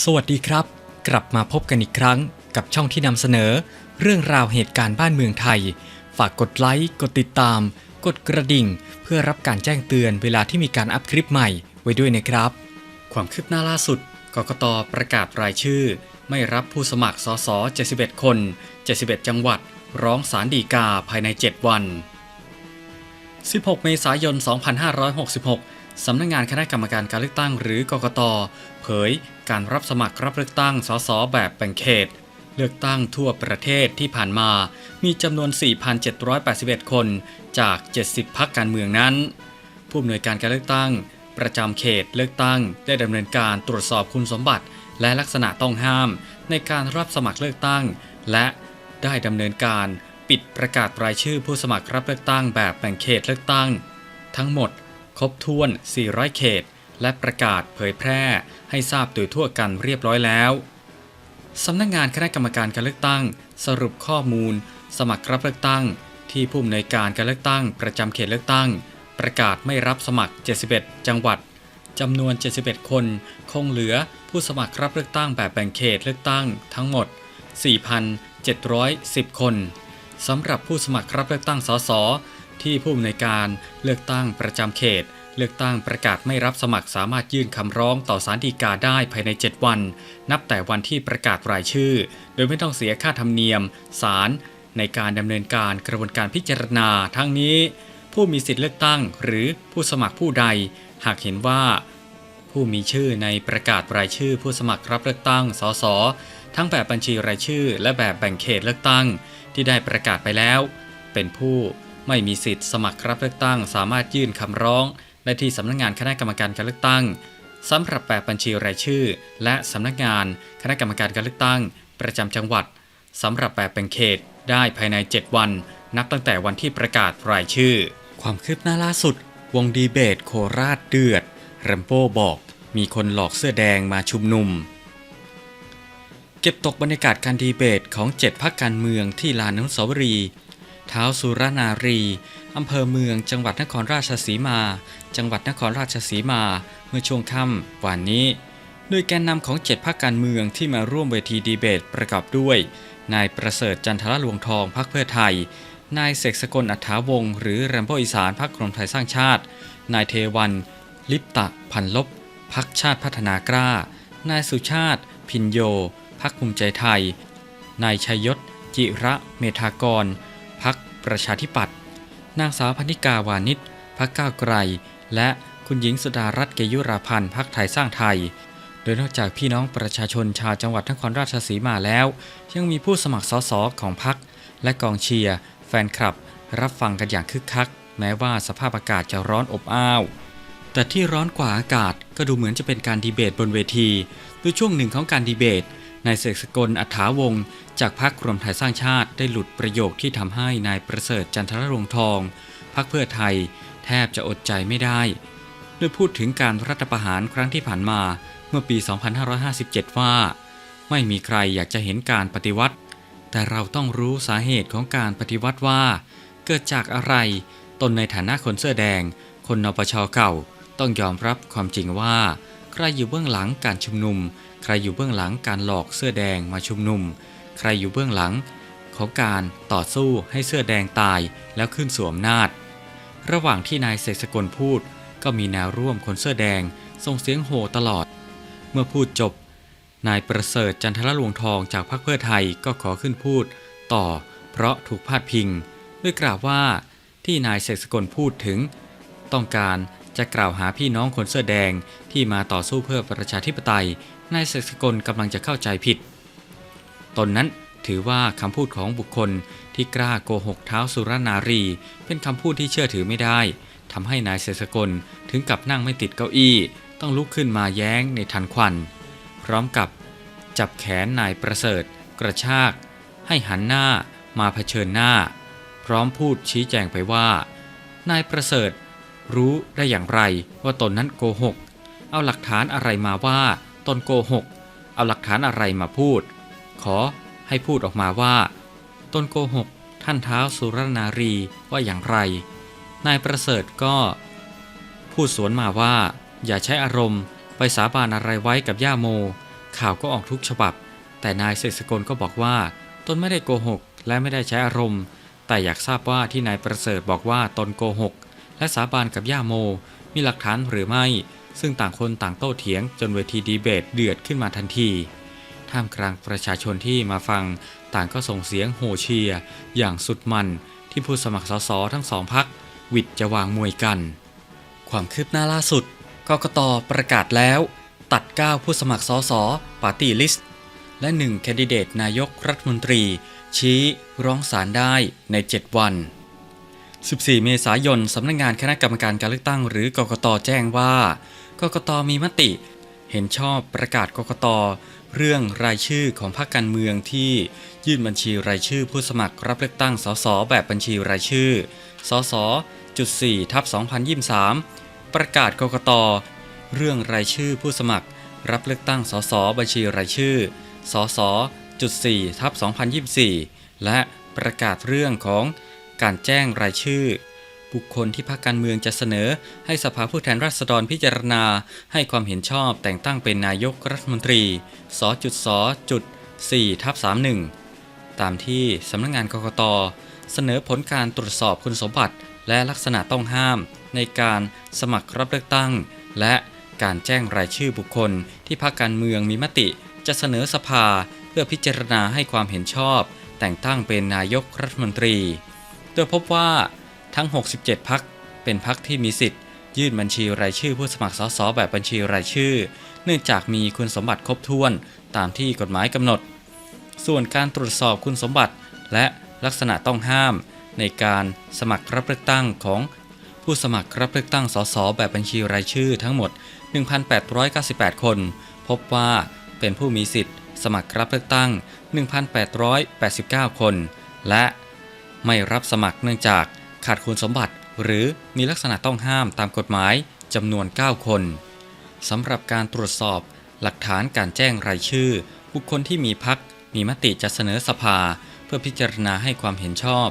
สวัสดีครับ กลับมาพบกันอีกครั้งกับช่องที่นำเสนอ เรื่องราวเหตุการณ์บ้านเมืองไทย ฝากกดไลค์ กดติดตาม กดกระดิ่ง เพื่อรับการแจ้งเตือนเวลาที่มีการอัพคลิปใหม่ไว้ด้วยนะครับ ความคืบหน้าล่าสุดกกตประกาศรายชื่อ ไม่รับผู้สมัครสส71 คน 71 จังหวัด ร้องสารดีกาภายใน 7 วัน 16 เมษายน 2566สำนักงงานคณะกรรมการการเลือกตั้งหรือกกตเผย การรับสมัครรับเลือกตั้งสสแบบแบ่งเขต เลือกตั้งทั่วประเทศที่ผ่านมามีจำนวน 4,781 คนจาก 70 พักการเมืองนั้น ผู้อำนวยการการเลือกตั้ง ประจำเขตเลือกตั้งได้ดำเนินการตรวจสอบคุณสมบัติ และลักษณะต้องห้าม ในการรับสมัครเลือกตั้ง และได้ดำเนินการปิดประกาศรายชื่อผู้สมัครรับเลือกตั้งแบบแบ่งเขตเลือกตั้ง ทั้งหมดครบถ้วน 400 เขต และประกาศเผยแพร่ให้ทราบโดยทั่วกันเรียบร้อยแล้วสำนักงงานคณะกรรมการการเลือกตั้ง สรุปข้อมูล สมัครรับเลือกตั้ง ที่ผู้อำนวยการการเลือกตั้ง ประจำเขตเลือกตั้ง ประกาศไม่รับสมัคร 71 จังหวัดจำนวน 71 คน คงเหลือผู้สมัครรับเลือกตั้งแบบแบ่งเขตเลือกตั้งทั้งหมด 4,710 คนสำหรับผู้สมัครรับเลือกตั้งสสที่ผู้อำนวยการเลือกตั้งประจำเขต เลือกตั้งประกาศไม่รับสมัครสามารถยื่นคำร้องต่อศาลฎีกาได้ภายใน 7 วัน นับแต่วันที่ประกาศรายชื่อ โดยไม่ต้องเสียค่าธรรมเนียมศาลในการดำเนินการกระบวนการพิจารณา ทั้งนี้ ผู้มีสิทธิเลือกตั้งหรือผู้สมัครผู้ใด หากเห็นว่า ผู้มีชื่อในประกาศรายชื่อ ผู้สมัครรับเลือกตั้งสสทั้งแบบบัญชีรายชื่อ และแบบแบ่งเขตเลือกตั้ง ที่ได้ประกาศไปแล้ว เป็นผู้ไม่มีสิทธิ์สมัครรับเลือกตั้ง สามารถยื่นคำร้อง ได้ที่สำนักงานคณะกรรมการการเลือกตั้งสำหรับแบบบัญชีรายชื่อ และสำนักงานคณะกรรมการการเลือกตั้ง ประจำจังหวัดสำหรับแบบแบ่งเขตได้ภายใน 7 วัน นับตั้งแต่วันที่ประกาศรายชื่อ ความคืบหน้าล่าสุด วงดีเบตโคราชเดือดแรมโบ้บอก มีคนหลอกเสื้อแดงมาชุมนุม เก็บตกบรรยากาศการดีเบตของ 7 พักการเมืองที่ลานอนุสาวรีย์เท้าวสุรนารี อำเภอเมืองจังหวัดนครราชสีมา จังหวัดนครราชสีมา เมื่อช่วงค่ำวันนี้ โดยแกนนำของ7พักการเมืองที่มาร่วมเวทีดีเบตประกอบด้วย นายประเสริฐจันทรลวงทองพักเพื่อไทย นายเสกสกลอัฐาวง หรือแรมโบอีสานพักรวมไทยสร้างชาติ นายเทวัน ลิปตะพันลบพักชาติพัฒนากล้า นายสุชาติ พินโยพักภูมิใจไทย นายชัยยศ จิระเมธากรพักประชาธิปัตย์ นางสาวพนิกาวานิชพักก้าวไกล และคุณหญิงสุดารัตน์เกยุราพันธ์พักไทยสร้างไทย โดยนอกจากพี่น้องประชาชนชาวจังหวัดนครราชสีมาแล้ว ยังมีผู้สมัครสสของพักและกองเชียร์แฟนคลับ รับฟังกันอย่างคึกคัก แม้ว่าสภาพอากาศจะร้อนอบอ้าว แต่ที่ร้อนกว่าอากาศก็ดูเหมือนจะเป็นการดีเบตบนเวทีโดยช่วงหนึ่งของการดีเบต นายเสกสกลอัฐาวงศ์จากพรรครวมไทยสร้างชาติได้หลุดประโยคที่ทำให้นายประเสริฐจันทรรงทองพรรคเพื่อไทย แทบจะอดใจไม่ได้โดยพูดถึงการรัฐประหารครั้งที่ผ่านมาเมื่อปี 2557 ว่า ไม่มีใครอยากจะเห็นการปฏิวัติ แต่เราต้องรู้สาเหตุของการปฏิวัติว่า เกิดจากอะไรตนในฐานะคนเสื้อแดง คนนปชเก่า ต้องยอมรับความจริงว่า ใครอยู่เบื้องหลังการชุมนุม ใครอยู่เบื้องหลังการหลอกเสื้อแดงมาชุมนุม ใครอยู่เบื้องหลัง ของการต่อสู้ให้เสื้อแดงตายแล้วขึ้นสวมนาจระหว่างที่นายเสกสกลพูด ก็มีแนวร่วมคนเสื้อแดงส่งเสียงโห่ตลอด เมื่อพูดจบ นายประเสริฐจันทรลวงทองจากพรรคเพื่อไทยก็ขอขึ้นพูด ต่อ เพราะถูกพาดพิง ด้วยกล่าวว่าที่นายเสกสกลพูดถึง ต้องการ จะกล่าวหาพี่น้องคนเสื้อแดงที่มาต่อสู้เพื่อประชาธิปไตยนายเสกสกลกำลังจะเข้าใจผิด ตนนั้นถือว่าคำพูดของบุคคลที่กล้าโกหกเท้าสุรนารี เป็นคำพูดที่เชื่อถือไม่ได้ทำให้นายเสกสกลถึงกับนั่งไม่ติดเก้าอี้ ต้องลุกขึ้นมาแย้งในทันควัน พร้อมกับจับแขนนายประเสริฐ กระชาก ให้หันหน้ามาเผชิญหน้า พร้อมพูดชี้แจงไปว่า นายประเสริฐ รู้ได้อย่างไรว่าตนนั้นโกหก เอาหลักฐานอะไรมาว่าตนโกหก เอาหลักฐานอะไรมาพูด ขอให้พูดออกมาว่า ตนโกหก ท่านเท้าสุรนารีว่าอย่างไร นายประเสริฐก็พูดสวนมาว่า อย่าใช้อารมณ์ไปสาบานอะไรไว้กับย่าโม ข่าวก็ออกทุกฉบับ แต่นายเสกสกลก็บอกว่า ตนไม่ได้โกหก และไม่ได้ใช้อารมณ์ แต่อยากทราบว่าที่นายประเสริฐบอกว่าตนโกหก และสาบานกับย่าโม มีหลักฐานหรือไม่ ซึ่งต่างคนต่างโต้เถียงจนเวทีดีเบตเดือดขึ้นมาทันที ท่ามกลางประชาชนที่มาฟัง ต่างก็ส่งเสียงโห่เชียร์อย่างสุดมันที่ผู้สมัครสสทั้งสองพักวิดจะวางมวยกัน ความคืบหน้าล่าสุดกกตประกาศแล้ว ตัด 9 ผู้สมัครสสปาร์ตี้ลิสต์ และ 1 แคนดิเดตนายกรัฐมนตรี ชี้ร้องศาลได้ใน 7 วัน 14 เมษายน สำนักงงานคณะกรรมการการเลือกตั้งหรือกกตแจ้งว่า กกตมีมติ เห็นชอบประกาศกกตเรื่องรายชื่อของพรรคการเมืองที่ยื่นบัญชีรายชื่อผู้สมัครรับเลือกตั้งสสแบบบัญชีรายชื่อสสจุด4ทับ2023 ประกาศกกตเรื่องรายชื่อผู้สมัคร รับเลือกตั้งสสบัญชีรายชื่อสสจุด4ทับ2024 และประกาศเรื่องของ การแจ้งรายชื่อ บุคคลที่พรรคการเมืองจะเสนอ ให้สภาผู้แทนราษฎรพิจารณา ให้ความเห็นชอบแต่งตั้งเป็นนายกรัฐมนตรีสจุดสจุด4ทับ31 ตามที่สำนักงงานกกต เสนอผลการตรวจสอบคุณสมบัติและลักษณะต้องห้าม ในการสมัครรับเลือกตั้ง และการแจ้งรายชื่อบุคคลที่พรรคการเมืองมีมติ จะเสนอสภาเพื่อพิจารณาให้ความเห็นชอบ แต่งตั้งเป็นนายกรัฐมนตรี โดยพบว่าทั้ง 67 พักเป็นพักที่มีสิทธิ์ ยื่นบัญชีรายชื่อผู้สมัครสสแบบบัญชีรายชื่อ เนื่องจากมีคุณสมบัติครบถ้วนตามที่กฎหมายกำหนด ส่วนการตรวจสอบคุณสมบัติ และลักษณะต้องห้าม ในการสมัครรับเลือกตั้งของผู้สมัครรับเลือกตั้งสสแบบบัญชีรายชื่อทั้งหมด 1,898 คน พบว่าเป็นผู้มีสิทธิ์ สมัครรับเลือกตั้ง 1,889 คน และ ไม่รับสมัครเนื่องจากขาดคุณสมบัติ หรือมีลักษณะต้องห้ามตามกฎหมายจำนวน 9 คนสำหรับการตรวจสอบหลักฐานการแจ้งรายชื่อ บุคคลที่มีพักมีมติจะเสนอสภา เพื่อพิจารณาให้ความเห็นชอบ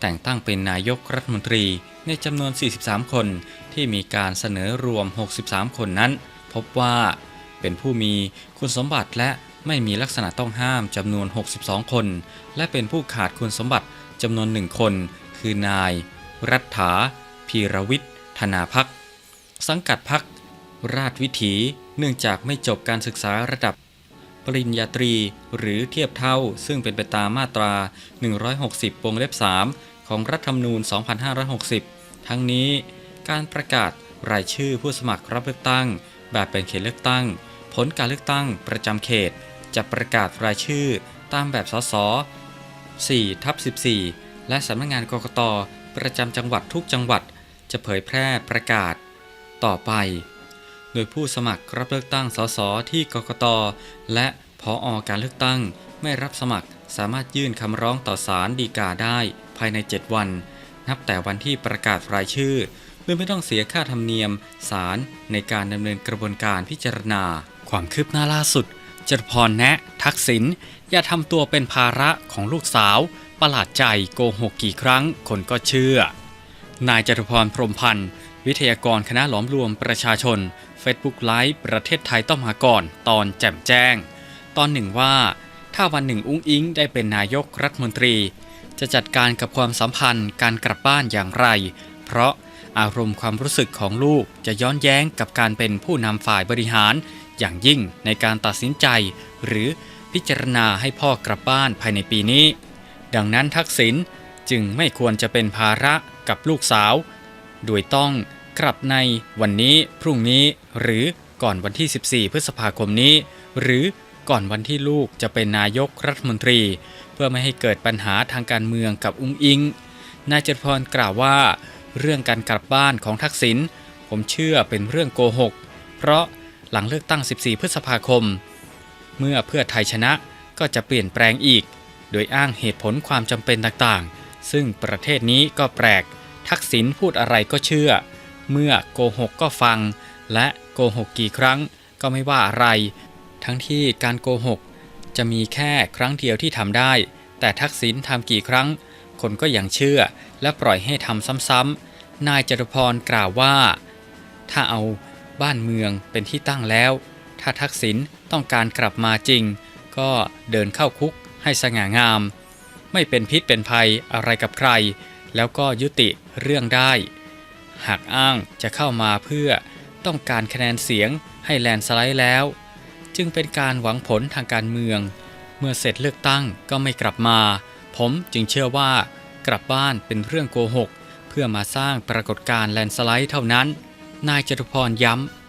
แต่งตั้งเป็นนายกรัฐมนตรีในจำนวน 43 คนที่มีการเสนอรวม 63 คนนั้น พบว่า เป็นผู้มีคุณสมบัติและไม่มีลักษณะต้องห้ามจำนวน 62 คน และเป็นผู้ขาดคุณสมบัติ จำนวนหนึ่งคน คือนาย รัฐา พีรวิทย์ธนาพัก สังกัดพัก ราชวิถีเนื่องจากไม่จบการศึกษาระดับ ปริญญาตรีหรือเทียบเท่าซึ่งเป็นไปตามมาตรา 160วงเล็บ 3 ของรัฐธรรมนูญ 2560 ทั้งนี้การประกาศรายชื่อผู้สมัครรับเลือกตั้ง แบบเป็นเขตเลือกตั้ง ผลการเลือกตั้งประจำเขต จะประกาศรายชื่อตามแบบสส 4ทับ14 และสำนักงานกกตประจำจังหวัดทุกจังหวัด จะเผยแพร่ประกาศ ต่อไป โดยผู้สมัครรับเลือกตั้งสสที่กกตและพออการเลือกตั้งไม่รับสมัครสามารถยื่นคำร้องต่อศาลฎีกาได้ภายใน 7 วัน นับแต่วันที่ประกาศรายชื่อโดยไม่ต้องเสียค่าธรรมเนียมศาลในการดำเนินกระบวนการพิจารณา ความคืบหน้าล่าสุด จตุพรแนะ ทักษิณอย่าทำตัวเป็นภาระของลูกสาว ประหลาดใจโกหกกี่ครั้งคนก็เชื่อ นายจตุพรพรมพันธ์ วิทยากรคณะหลอมรวมประชาชน Facebook ไลฟ์ประเทศไทยต้องมาก่อน ตอนแจ่มแจ้ง ตอนหนึ่งว่า ถ้าวันหนึ่งอุ้งอิงได้เป็นนายกรัฐมนตรี จะจัดการกับความสัมพันธ์การกลับบ้านอย่างไร เพราะอารมณ์ความรู้สึกของลูกจะย้อนแย้งกับการเป็นผู้นำฝ่ายบริหาร อย่างยิ่งในการตัดสินใจ หรือพิจารณาให้พ่อกลับบ้านภายในปีนี้ ดังนั้นทักษิณจึงไม่ควรจะเป็นภาระกับลูกสาว โดยต้องกลับในวันนี้พรุ่งนี้หรือก่อนวันที่ 14 พฤษภาคมนี้ หรือก่อนวันที่ลูกจะเป็นนายกรัฐมนตรี เพื่อไม่ให้เกิดปัญหาทางการเมืองกับอุ้งอิง นายจตุพรกล่าวว่า เรื่องการกลับบ้านของทักษิณผมเชื่อเป็นเรื่องโกหก เพราะ หลังเลือกตั้ง 14 พฤษภาคม เมื่อเพื่อไทยชนะก็จะเปลี่ยนแปลงอีก โดยอ้างเหตุผลความจำเป็นต่างๆ ซึ่งประเทศนี้ก็แปลก ทักษิณพูดอะไรก็เชื่อ เมื่อโกหกก็ฟัง และโกหกกี่ครั้งก็ไม่ว่าอะไร ทั้งที่การโกหก จะมีแค่ครั้งเดียวที่ทำได้ แต่ทักษิณทำกี่ครั้ง คนก็ยังเชื่อ และปล่อยให้ทำซ้ำๆนายจตุพรกล่าวว่า ถ้าเอา บ้านเมืองเป็นที่ตั้งแล้ว ถ้าทักษิณต้องการกลับมาจริง ก็เดินเข้าคุกให้สง่างาม ไม่เป็นพิษเป็นภัยอะไรกับใคร แล้วก็ยุติเรื่องได้ หากอ้างจะเข้ามาเพื่อต้องการคะแนนเสียงให้แลนสไลด์แล้ว จึงเป็นการหวังผลทางการเมือง เมื่อเสร็จเลือกตั้งก็ไม่กลับมา ผมจึงเชื่อว่ากลับบ้านเป็นเรื่องโกหก เพื่อมาสร้างปรากฏการณ์แลนสไลด์เท่านั้น นายจตุพรย้ำ